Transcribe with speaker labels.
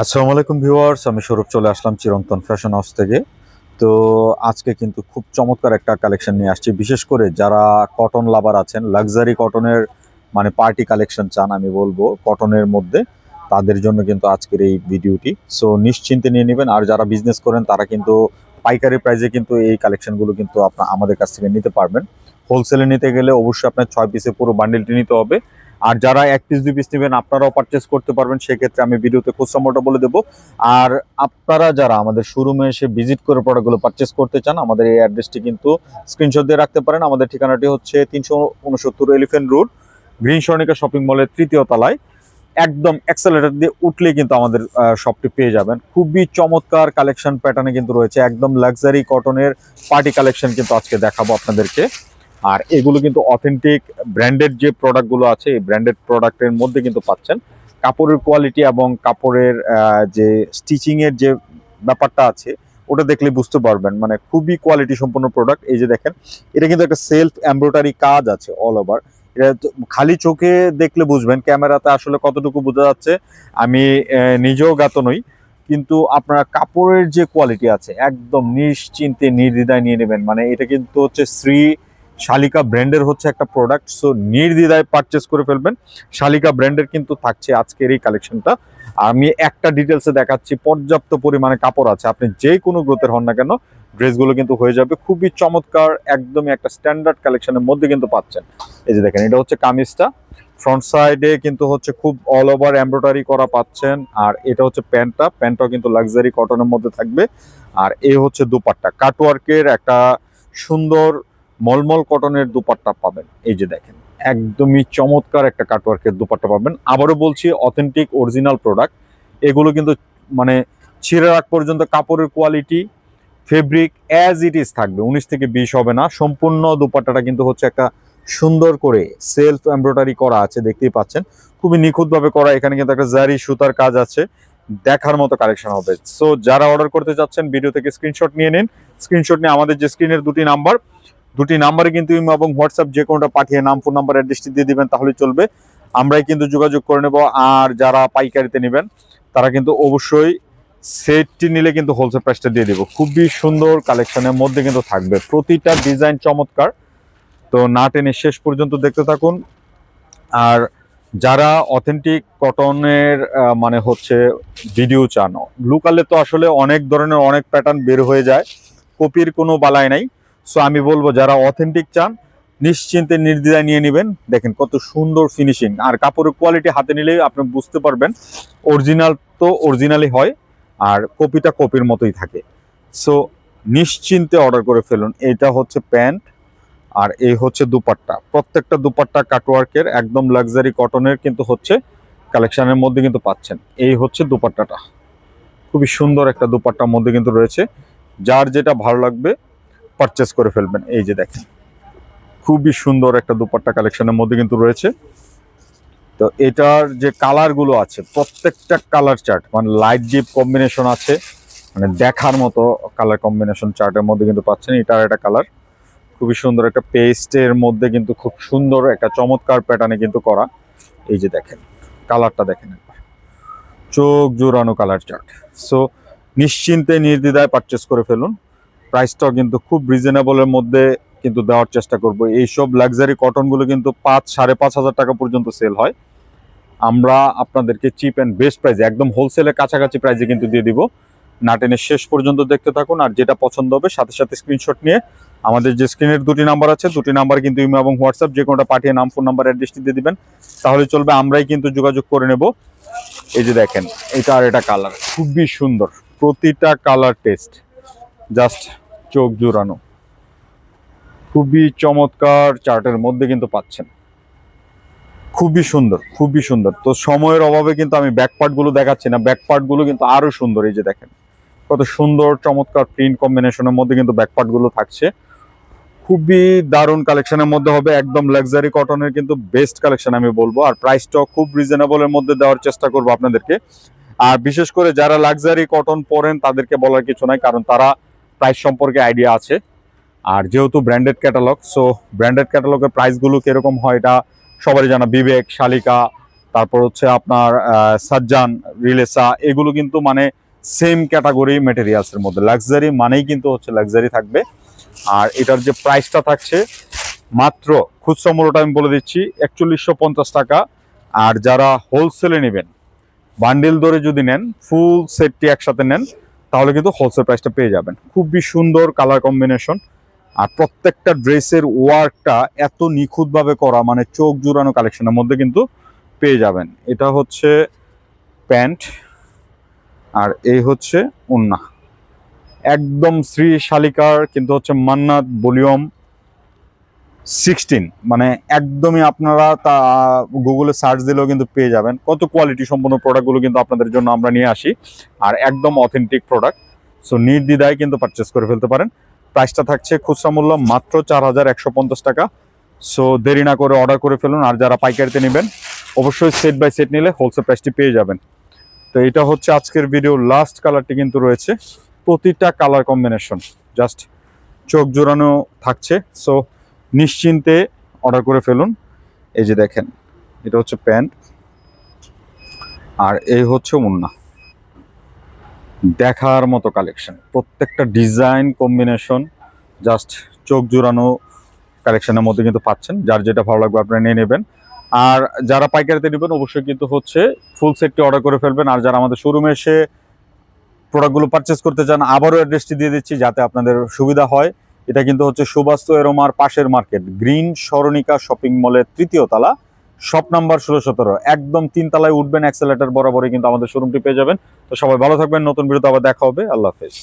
Speaker 1: আসসালামু আলাইকুম ভিউয়ার্স, আমি স্বরূপ চলে আসলাম চিরন্তন ফ্যাশন হাউস থেকে। তো আজকে কিন্তু খুব চমৎকার একটা কালেকশন নিয়ে আসছি। বিশেষ করে যারা কটন লাভার আছেন লাক্সারি কটনের মানে পার্টি কালেকশন চান, আমি বলব কটনের মধ্যে, তাদের জন্য কিন্তু আজকের এই ভিডিওটি। সো নিশ্চিন্তে নিয়ে নেবেন। আর যারা বিজনেস করেন, তারা কিন্তু পাইকারি প্রাইজে কিন্তু এই কালেকশনগুলো কিন্তু আপনার আমাদের কাছ থেকে নিতে পারবেন। হোলসেলে নিতে গেলে অবশ্যই আপনার ছয় পিসে পুরো বান্ডেলটি নিতে হবে। আর যারা এক পিস দুই পিস নেবেন, আপনারাও পারচেস করতে পারবেন। সেক্ষেত্রে আমি ভিডিওতে খুচরা মোটা বলে দেবো। আর আপনারা যারা আমাদের শোরুমে এসে ভিজিট করে প্রোডাক্টগুলো পারচেস করতে চান, আমাদের এই অ্যাড্রেসটি কিন্তু স্ক্রিনশট দিয়ে রাখতে পারেন। আমাদের ঠিকানাটি হচ্ছে তিনশো উনসত্তর elephant road green Swarnika shopping মলের তৃতীয় তলায়। একদম অ্যাক্সেলেটার দিয়ে উঠলে কিন্তু আমাদের শপটি পেয়ে যাবেন। খুবই চমৎকার কালেকশন প্যাটার্নে কিন্তু রয়েছে। একদম লাক্সারি কটনের পার্টি কালেকশন কিন্তু আজকে দেখাবো আপনাদেরকে। আর এগুলো কিন্তু অথেন্টিক ব্র্যান্ডেড যে প্রোডাক্টগুলো আছে, এই ব্র্যান্ডেড প্রোডাক্টের মধ্যে কিন্তু পাচ্ছেন। কাপড়ের কোয়ালিটি এবং কাপড়ের যে স্টিচিং এর যে ব্যাপারটা আছে, ওটা দেখলে বুঝতে পারবেন। মানে খুবই কোয়ালিটি সম্পন্ন প্রোডাক্ট এই যে দেখেন, এটা কিন্তু একটা সেলফ এমব্রয়ডারি কাজ আছে অল ওভার এটা খালি চোখে দেখলে বুঝবেন, ক্যামেরাতে আসলে কতটুকু বোঝা যাচ্ছে। আমি নিজেও জ্ঞাত নই, কিন্তু আপনারা কাপড়ের যে কোয়ালিটি আছে, একদম নিশ্চিন্তে নির্দ্বিধায় নিয়ে নেবেন। মানে এটা কিন্তু হচ্ছে শ্রী শালিকা ব্র্যান্ডের হচ্ছে একটা প্রোডাক্ট সো নির্দ্বিধায় পারচেস করে ফেলবেন। শালিকা ব্র্যান্ডের কিন্তু থাকছে আজকের এই কালেকশনটা আমি একটা ডিটেলসে দেখাচ্ছি, পর্যাপ্ত পরিমাণে কাপড় আছে। আপনি যে কোনো গ্রোথের হন না কেন ড্রেসগুলো কিন্তু হয়ে যাবে। খুবই চমৎকার, একদমই একটা স্ট্যান্ডার্ড কালেকশনের মধ্যে কিন্তু পাচ্ছেন। এই যে দেখেন, এটা হচ্ছে কামিজটা। ফ্রন্ট সাইডে কিন্তু হচ্ছে খুব অল ওভার এমব্রয়ডারি করা পাচ্ছেন। আর এটা হচ্ছে প্যান্টটা। প্যান্টটাও কিন্তু লাক্সারি কটনের মধ্যে থাকবে। আর এ হচ্ছে দুপাট্টা। কাটওয়ার্কের একটা সুন্দর মলমল কটনের দুপাট্টা পাবেন। এই যে দেখেন, একদমই চমৎকার একটা কাটওয়ার্কের দুপাট্টা পাবেন। আবারও বলছি অথেন্টিক অরিজিনাল প্রোডাক্ট এগুলো কিন্তু মানে ছিঁড়ে রাখ পর্যন্ত কাপড়ের quality fabric as it is থাকবে, উনিশ থেকে বিশ হবে না। সম্পূর্ণ দুপাট্টাটা কিন্তু হচ্ছে একটা সুন্দর করে সেলফ এমব্রয়ডারি করা আছে, দেখতেই পাচ্ছেন। খুবই নিখুঁতভাবে করা, এখানে কিন্তু একটা জারি সুতার কাজ আছে। দেখার মতো কালেকশন হবে। সো যারা অর্ডার করতে চাচ্ছেন ভিডিও থেকে স্ক্রিনশট নিয়ে নিন। স্ক্রিনশট নিয়ে আমাদের যে স্ক্রিনের দুটি নাম্বার দুটি নাম্বারে কিন্তু ইমো এবং হোয়াটসঅ্যাপ, যে কোনোটা পাঠিয়ে নাম, ফোন নাম্বার অ্যাড্রেসটি দিয়ে দিবেন, তাহলে চলবে। আমরাই কিন্তু যোগাযোগ করে নেব, আর যারা পাইকারিতে নেবেন, তারা কিন্তু অবশ্যই সেটটি নিলে কিন্তু হোলসেল প্রাইসটা দিয়ে দেবো। খুবই সুন্দর কালেকশনের মধ্যে কিন্তু থাকবে। প্রতিটা ডিজাইন চমৎকার। তো না টেনে শেষ পর্যন্ত দেখতে থাকুন। আর যারা অথেন্টিক কটনের মানে হচ্ছে ভিডিও চান লুকালে তো আসলে অনেক ধরনের অনেক প্যাটার্ন বের হয়ে যায়। কপির কোনো বালাই নাই। সো আমি বলব যারা অথেন্টিক চান, নিশ্চিন্তে নির্দ্বিধায় নিয়ে নেবেন। দেখেন কত সুন্দর ফিনিশিং আর কাপড়ের কোয়ালিটি হাতে নিলেই আপনি বুঝতে পারবেন অরিজিনাল তো অরিজিনালই হয়, আর কপিটা কপির মতোই থাকে। সো নিশ্চিন্তে অর্ডার করে ফেলুন। এটা হচ্ছে প্যান্ট, আর এই হচ্ছে দুপাট্টা। প্রত্যেকটা দুপাট্টা কাটওয়ার্কের একদম লাক্সারি কটনের কিন্তু হচ্ছে কালেকশনের মধ্যে কিন্তু পাচ্ছেন। এই হচ্ছে দুপাট্টাটা। খুবই সুন্দর একটা দুপাট্টার মধ্যে কিন্তু রয়েছে। যার যেটা ভালো লাগবে পারচেস করে ফেলবেন। এই যে দেখেন, খুবই সুন্দর একটা দুপাট্টা কালেকশনের মধ্যে কিন্তু রয়েছে। তো এটার যে কালারগুলো আছে, প্রত্যেকটা কালার চার্ট মানে লাইট ডিপ কম্বিনেশন আছে মানে দেখার মতো কালার কম্বিনেশন চার্টের মধ্যে কিন্তু পাচ্ছেন। এটার একটা কালার খুবই সুন্দর একটা পেস্টের মধ্যে কিন্তু খুব সুন্দর একটা চমৎকার প্যাটার্নে কিন্তু করা। এই যে দেখেন কালারটা দেখেন একবার। চোখ জোরানো কালার চার্ট সো নিশ্চিন্তে নির্দ্বিধায় পারচেস করে ফেলুন। প্রাইসটাও কিন্তু খুব রিজনেবলের মধ্যে কিন্তু দেওয়ার চেষ্টা করব। এইসব লাক্সারি কটনগুলো কিন্তু পাঁচ, সাড়ে পাঁচ হাজার টাকা পর্যন্ত সেল হয়। আমরা আপনাদেরকে চিপ অ্যান্ড বেস্ট প্রাইসে একদম হোলসেলের কাছাকাছি প্রাইসে কিন্তু দিয়ে দিব। নাটেনের শেষ পর্যন্ত দেখতে থাকুন, আর যেটা পছন্দ হবে সাথে সাথে স্ক্রিনশট নিয়ে আমাদের যে স্ক্রিনের দুটি নাম্বার আছে, দুটি নাম্বার কিন্তু ইমো এবং হোয়াটসঅ্যাপ যে কোনোটা পাঠিয়ে নাম ফোন নাম্বার অ্যাড্রেসটি দিয়ে দিবেন। তাহলে চলবে, আমরাই কিন্তু যোগাযোগ করে নেব। এই যে দেখেন, এটা আর এটা কালার খুবই সুন্দর, প্রতিটা কালার টেস্ট জাস্ট চোখ জুড়ানো খুবই চমৎকার চার্টের মধ্যে কিন্তু পাচ্ছেন। খুবই সুন্দর খুবই সুন্দর। তো সময়ের অভাবে কিন্তু আমি ব্যাক পার্টগুলো দেখাচ্ছি না। ব্যাক পার্টগুলো কিন্তু আরও সুন্দর, এই যে দেখেন। কত সুন্দর, চমৎকার প্রিন্ট কম্বিনেশনের মধ্যে কিন্তু ব্যাক পার্টগুলো থাকছে। খুবই দারুণ কালেকশনের মধ্যে হবে। একদম লাক্সারি কটনের কিন্তু বেস্ট কালেকশন আমি বলব। আর প্রাইসটাও খুব রিজনেবলের মধ্যে দেওয়ার চেষ্টা করব আপনাদেরকে। আর বিশেষ করে যারা লাক্সারি কটন পরেন, তাদেরকে বলার কিছু নাই। কারণ তারা প্রাইস সম্পর্কে আইডিয়া আছে। আর যেহেতু ব্র্যান্ডেড ক্যাটালগ সো ব্র্যান্ডেড ক্যাটালগের প্রাইসগুলো কীরকম হয় এটা সবারই জানা। বিবেক, শালিকা, তারপর হচ্ছে আপনার সাজ্জান, রিলেসা, এগুলো কিন্তু মানে সেম ক্যাটাগরি মেটেরিয়ালসের মধ্যে। লাক্সারি মানেই কিন্তু হচ্ছে লাক্সারি থাকবে। আর এটার যে প্রাইসটা থাকছে, মাত্র খুচরা মূল্যটা আমি বলে দিচ্ছি, একচল্লিশশো টাকা। আর যারা হোলসেলে নেবেন বান্ডিল ধরে যদি নেন ফুল সেটটি একসাথে নেন তাহলে কিন্তু হোলসেল প্রাইসটা পেয়ে যাবেন। খুবই সুন্দর কালার কম্বিনেশন আর প্রত্যেকটা ড্রেসের ওয়ার্কটা এত নিখুঁতভাবে করা মানে চোখ জুড়ানো কালেকশনের মধ্যে কিন্তু পেয়ে যাবেন। এটা হচ্ছে প্যান্ট, আর এই হচ্ছে উন্না একদম শ্রী শালিকার কিন্তু হচ্ছে মান্নাত ভলিউম সিক্সটিন মানে একদমই আপনারা তা গুগলে সার্চ দিলেও কিন্তু পেয়ে যাবেন। কত কোয়ালিটি সম্পন্ন প্রোডাক্টগুলো কিন্তু আপনাদের জন্য আমরা নিয়ে আসি। আর একদম অথেন্টিক প্রোডাক্ট সো নির্দ্বিধায় কিন্তু পারচেস করে ফেলতে পারেন। প্রাইসটা থাকছে খুচরা মূল্য মাত্র চার হাজার একশো পঞ্চাশ টাকা। সো দেরি না করে অর্ডার করে ফেলুন। আর যারা পাইকারিতে নেবেন, অবশ্যই সেট বাই সেট নিলে হোলসেল প্রাইসটি পেয়ে যাবেন। তো, এটা হচ্ছে আজকের ভিডিও লাস্ট কালারটি কিন্তু রয়েছে। প্রতিটা কালার কম্বিনেশন জাস্ট চোখ জোড়ানো থাকছে। সো নিশ্চিন্তে অর্ডার করে ফেলুন। এই যে দেখেন, এটা হচ্ছে প্যান্ট আর এই হচ্ছে মুন্না। দেখার মতো কালেকশন প্রত্যেকটা ডিজাইন কম্বিনেশন জাস্ট চোখ জোড়ানো কালেকশনের মধ্যে কিন্তু পাচ্ছেন। যার যেটা ভালো লাগবে আপনারা নিয়ে নেবেন। আর যারা পাইকারিতে নেবেন, অবশ্যই কিন্তু হচ্ছে ফুল সেটটি অর্ডার করে ফেলবেন। আর যারা আমাদের শোরুমে এসে প্রোডাক্টগুলো পারচেস করতে চান, আবারও অ্যাড্রেসটি দিয়ে দিচ্ছি যাতে আপনাদের সুবিধা হয়। এটা কিন্তু হচ্ছে সুবাস্তু এরোমার পাশের মার্কেট। গ্রিন সরণিকা শপিং মলের তৃতীয় তালা, শপ নাম্বার ষোলো সতেরো। একদম তিন তালায় উঠবেন, অ্যাক্সেলেটার বরাবরই কিন্তু আমাদের শোরুমটি পেয়ে যাবেন। তো সবাই ভালো থাকবেন, নতুন ভিডিওতে আবার দেখা হবে। আল্লাহ হাফেজ।